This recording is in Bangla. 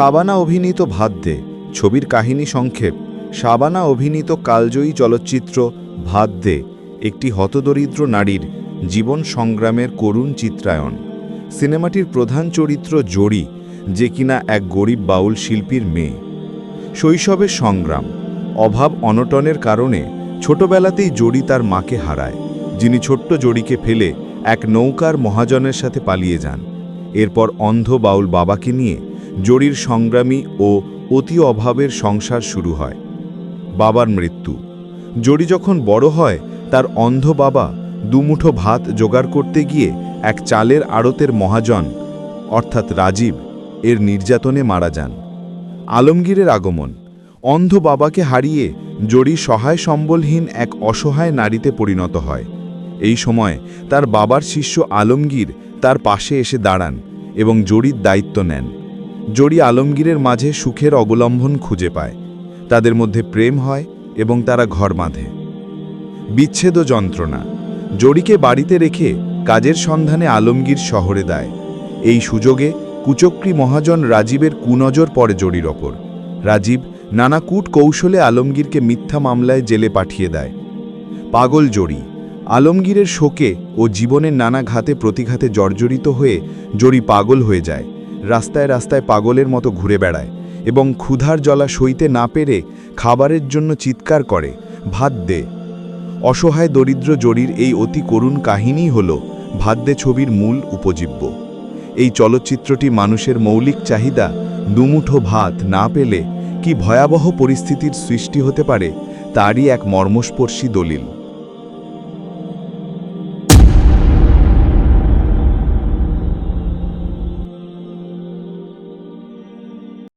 শাবানা অভিনীত দে ছবির কাহিনী সংক্ষেপ, শাবানা অভিনীত কালজয়ী চলচ্চিত্র দে একটি হতদরিদ্র নারীর জীবন সংগ্রামের করুণ চিত্রায়ন সিনেমাটির প্রধান চরিত্র জড়ি যে কিনা এক গরিব বাউল শিল্পীর মেয়ে। শৈশবের সংগ্রাম, অভাব অনটনের কারণে ছোটবেলাতেই জড়ি তার মাকে হারায়, যিনি ছোট্ট জড়িকে ফেলে এক নৌকার মহাজনের সাথে পালিয়ে যান। এরপর অন্ধ বাউল বাবাকে নিয়ে জড়ির সংগ্রামী ও অতি অভাবের সংসার শুরু হয়। বাবার মৃত্যু। জড়ি যখন বড় হয়, তার অন্ধ বাবা দুমুঠো ভাত জোগাড় করতে গিয়ে এক চালের আড়তের মহাজন, অর্থাৎ রাজীব, এর নির্যাতনে মারা যান। আলমগীরের আগমন। অন্ধ বাবাকে হারিয়ে জড়ি সহায় সম্বলহীন এক অসহায় নারীতে পরিণত হয়। এই সময় তার বাবার শিষ্য আলমগীর তার পাশে এসে দাঁড়ান এবং জড়ির দায়িত্ব নেন। জড়ি আলমগীরের মাঝে সুখের অবলম্বন খুঁজে পায়। তাদের মধ্যে প্রেম হয় এবং তারা ঘর বাঁধে। বিচ্ছেদ যন্ত্রণা। জড়িকে বাড়িতে রেখে কাজের সন্ধানে আলমগীর শহরে দেয়। এই সুযোগে কুচক্রী মহাজন রাজীবের কুনজর পড়ে জড়ির ওপর। রাজীব নানা কূট কৌশলে আলমগীরকে মিথ্যা মামলায় জেলে পাঠিয়ে দেয়। পাগল জড়ি। আলমগীরের শোকে ও জীবনের নানা ঘাতে প্রতিঘাতে জর্জরিত হয়ে জড়ি পাগল হয়ে যায়। রাস্তায় রাস্তায় পাগলের মতো ঘুরে বেড়ায় এবং ক্ষুধার জলা সইতে না পেরে খাবারের জন্য চিৎকার করে, ভাত দে। অসহায় দরিদ্র জরির এই অতি করুণ কাহিনী হল দে ছবির মূল উপজীব্য। এই চলচ্চিত্রটি মানুষের মৌলিক চাহিদা, দুমুঠো ভাত না পেলে কি ভয়াবহ পরিস্থিতির সৃষ্টি হতে পারে, তারই এক মর্মস্পর্শী দলিল।